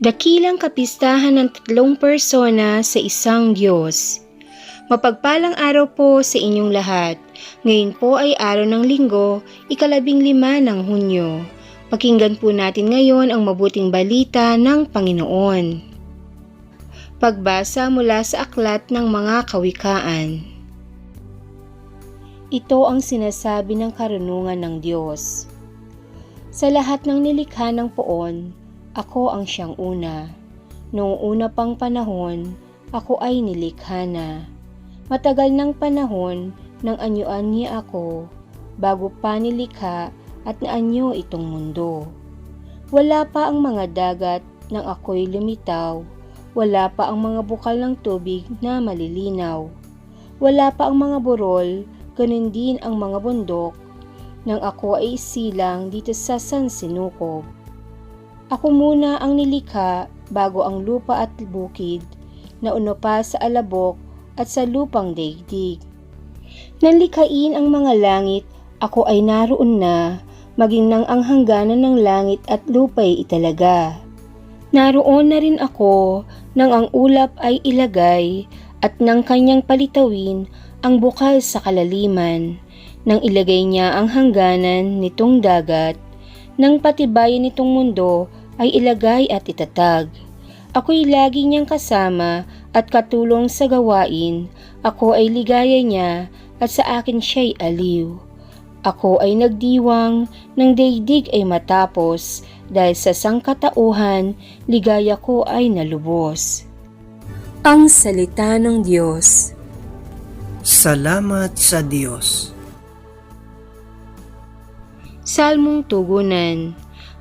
Dakilang kapistahan ng tatlong persona sa isang Diyos. Mapagpalang araw po sa inyong lahat. Ngayon po ay araw ng linggo, ikalabing lima ng Hunyo. Pakinggan po natin ngayon ang mabuting balita ng Panginoon. Pagbasa mula sa aklat ng mga kawikaan. Ito ang sinasabi ng karunungan ng Diyos. Sa lahat ng nilikha ng poon, ako ang siyang una. Noong una pang panahon, ako ay nilikha na. Matagal ng panahon nang anyuan niya ako, bago pa nilikha at naanyo itong mundo. Wala pa ang mga dagat nang ako'y lumitaw, wala pa ang mga bukal ng tubig na malilinaw. Wala pa ang mga burol, ganun din ang mga bundok, nang ako ay isilang dito sa San Sinukob. Ako muna ang nilikha bago ang lupa at bukid, nauna pa sa alabok at sa lupang daigdig. Nalikhain ang mga langit, ako ay naroon na, maging nang ang hangganan ng langit at lupa'y italaga. Naroon na rin ako nang ang ulap ay ilagay at nang kanyang palitawin ang bukal sa kalaliman, nang ilagay niya ang hangganan nitong dagat, nang patibayan nitong mundo ay ilagay at itatag. Ako'y lagi niyang kasama at katulong sa gawain, ako ay ligaya niya at sa akin siya'y aliw. Ako ay nagdiwang ng daigdig ay matapos dahil sa sangkatauhan, ligaya ko ay nalubos. Ang Salita ng Diyos Salamat sa Diyos. Salmong Tugunan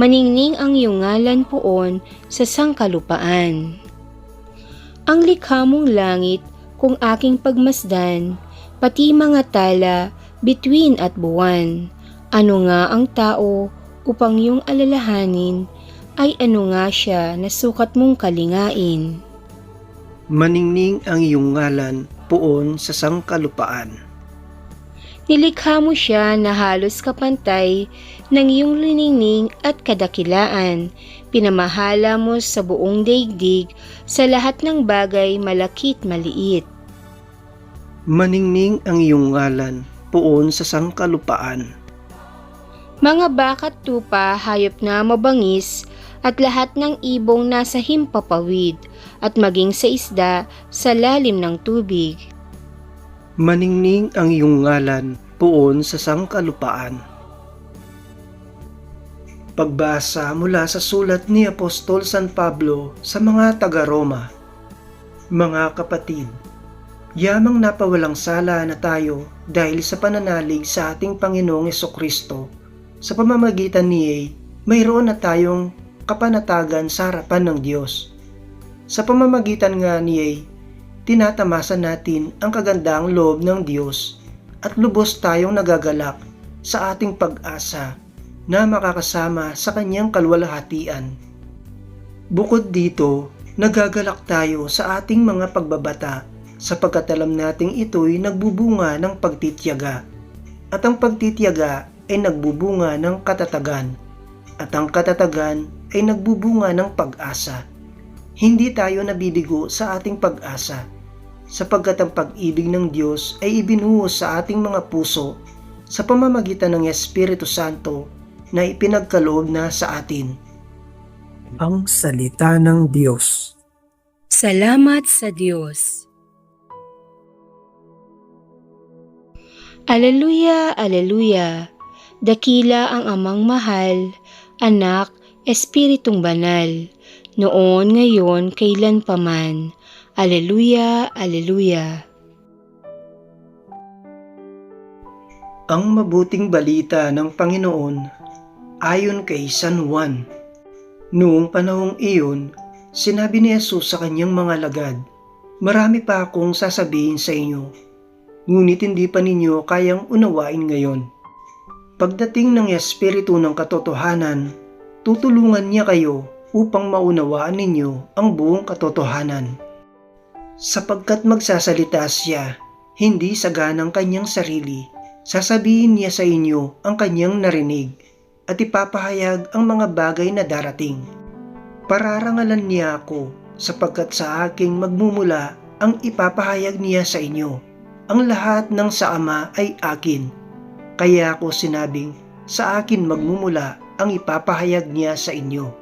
Maningning ang iyong ngalan poon sa sangkalupaan. Ang likha mong langit kung aking pagmasdan, pati mga tala, bituin at buwan. Ano nga ang tao upang iyong alalahanin, ay ano nga siya na sukat mong kalingain. Maningning ang iyong ngalan poon sa sangkalupaan. Nilikha mo siya na halos kapantay ng iyong liningning at kadakilaan. Pinamahala mo sa buong daigdig sa lahat ng bagay malakit maliit. Maningning ang iyong ngalan poon sa sangkalupaan. Mga bakat tupa, hayop na mabangis, at lahat ng ibong nasa himpapawid, at maging sa isda sa lalim ng tubig. Maningning ang iyong ngalan poon sa sangkalupaan. Pagbasa mula sa sulat ni Apostol San Pablo sa mga taga-Roma. Mga kapatid, yamang napawalang sala na tayo dahil sa pananalig sa ating Panginoong Kristo. Sa pamamagitan niya, mayroon na tayong kapanatagan sa harapan ng Diyos. Sa pamamagitan nga niya, tinatamasan natin ang kagandaang loob ng Diyos at lubos tayong nagagalak sa ating pag-asa na makakasama sa kanyang kalwalhatian. Bukod dito, nagagalak tayo sa ating mga pagbabata sapagkat alam nating ito'y nagbubunga ng pagtityaga at ang pagtityaga ay nagbubunga ng katatagan at ang katatagan ay nagbubunga ng pag-asa. Hindi tayo nabibigo sa ating pag-asa sapagkat ang pag-ibig ng Diyos ay ibinuhos sa ating mga puso sa pamamagitan ng Espiritu Santo na ipinagkaloob na sa atin. Ang Salita ng Diyos Salamat sa Diyos. Aleluya, aleluya. Dakila ang amang mahal, anak, espiritong banal, noon, ngayon, kailan paman. Aleluya, aleluya. Ang mabuting balita ng Panginoon ayon kay San Juan. Noong panahong iyon, sinabi ni Jesus sa kanyang mga lagad, Marami pa akong sasabihin sa inyo, ngunit hindi pa ninyo kayang unawain ngayon. Pagdating ng Espiritu ng Katotohanan, tutulungan niya kayo upang maunawaan ninyo ang buong katotohanan. Sapagkat magsasalita siya, hindi saganang kanyang sarili, sasabihin niya sa inyo ang kanyang narinig at ipapahayag ang mga bagay na darating. Pararangalan niya ako sapagkat sa aking magmumula ang ipapahayag niya sa inyo. Ang lahat ng sa Ama ay akin. Kaya ako sinabing, sa akin magmumula ang ipapahayag niya sa inyo